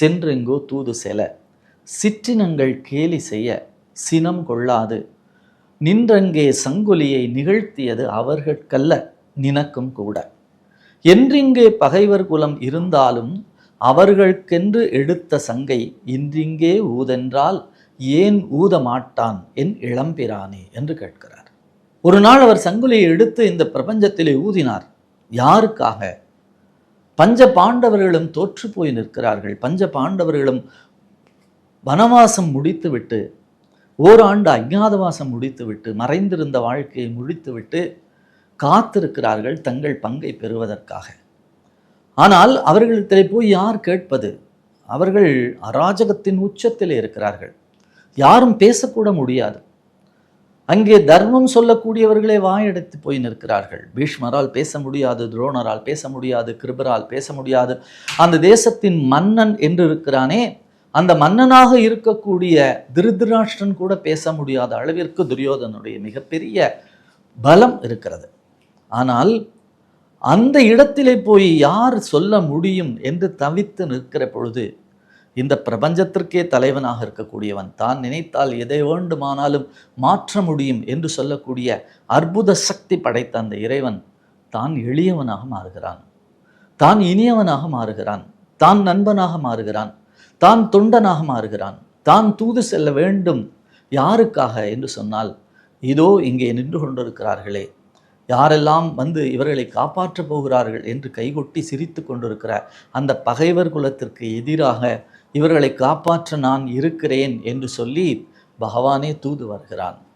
சென்றெங்கோ தூது செல. சிற்றினங்கள் கேலி செய்ய சினம் கொள்ளாது. நின்றங்கே சங்கொலியை நிகழ்த்தியது அவர்கட்கல்ல நினக்கும் கூட. என்றிங்கே பகைவர் குலம் இருந்தாலும் அவர்களுக்கென்று எடுத்த சங்கை இன்றிங்கே ஊதென்றால் ஏன் ஊத மாட்டான் என் இளம்பிரானே என்று கேட்கிறார். ஒரு நாள் அவர் சங்குலியை எடுத்து இந்த பிரபஞ்சத்திலே ஊதினார். யாருக்காக? பஞ்ச பாண்டவர்களும் தோற்று போய் நிற்கிறார்கள். பஞ்ச பாண்டவர்களும் வனவாசம் முடித்துவிட்டு ஓராண்டு அஜ்ஞாதவாசம் முடித்துவிட்டு மறைந்திருந்த வாழ்க்கையை முடித்துவிட்டு காத்திருக்கிறார்கள் தங்கள் பங்கை பெறுவதற்காக. ஆனால் அவர்களிடத்தில் போய் யார் கேட்பது? அவர்கள் அராஜகத்தின் உச்சத்தில் இருக்கிறார்கள். யாரும் பேசக்கூட முடியாது. அங்கே தர்மம் சொல்லக்கூடியவர்களே வாயெடுத்து போய் நிற்கிறார்கள். பீஷ்மரால் பேச முடியாது துரோணரால் பேச முடியாது கிருபரால் பேச முடியாது. அந்த தேசத்தின் மன்னன் என்று இருக்கிறானே அந்த மன்னனாக இருக்கக்கூடிய திருதிராஷ்டன் கூட பேச முடியாத அளவிற்கு துரியோதனுடைய மிகப்பெரிய பலம் இருக்கிறது. ஆனால் அந்த இடத்திலே போய் யார் சொல்ல முடியும் என்று தவித்து நிற்கிற பொழுது இந்த பிரபஞ்சத்திற்கே தலைவனாக இருக்கக்கூடியவன் தான் நினைத்தால் எதை வேண்டுமானாலும் மாற்ற முடியும் என்று சொல்லக்கூடிய அற்புத சக்தி படைத்த அந்த இறைவன் தான் எளியவனாக மாறுகிறான். தான் இனியவனாக மாறுகிறான். தான் நண்பனாக மாறுகிறான். தான் தொண்டனாக மாறுகிறான். தான் தூது செல்ல வேண்டும். யாருக்காக என்று சொன்னால் இதோ இங்கே நின்று கொண்டிருக்கிறார்களே. யாரெல்லாம் வந்து இவர்களை காப்பாற்றப் போகிறார்கள் என்று கைகொட்டி சிரித்து கொண்டிருக்கிற அந்த பகைவர் குலத்திற்கு எதிராக இவர்களை காப்பாற்ற நான் இருக்கிறேன் என்று சொல்லி பகவானே தூது வருகிறான்.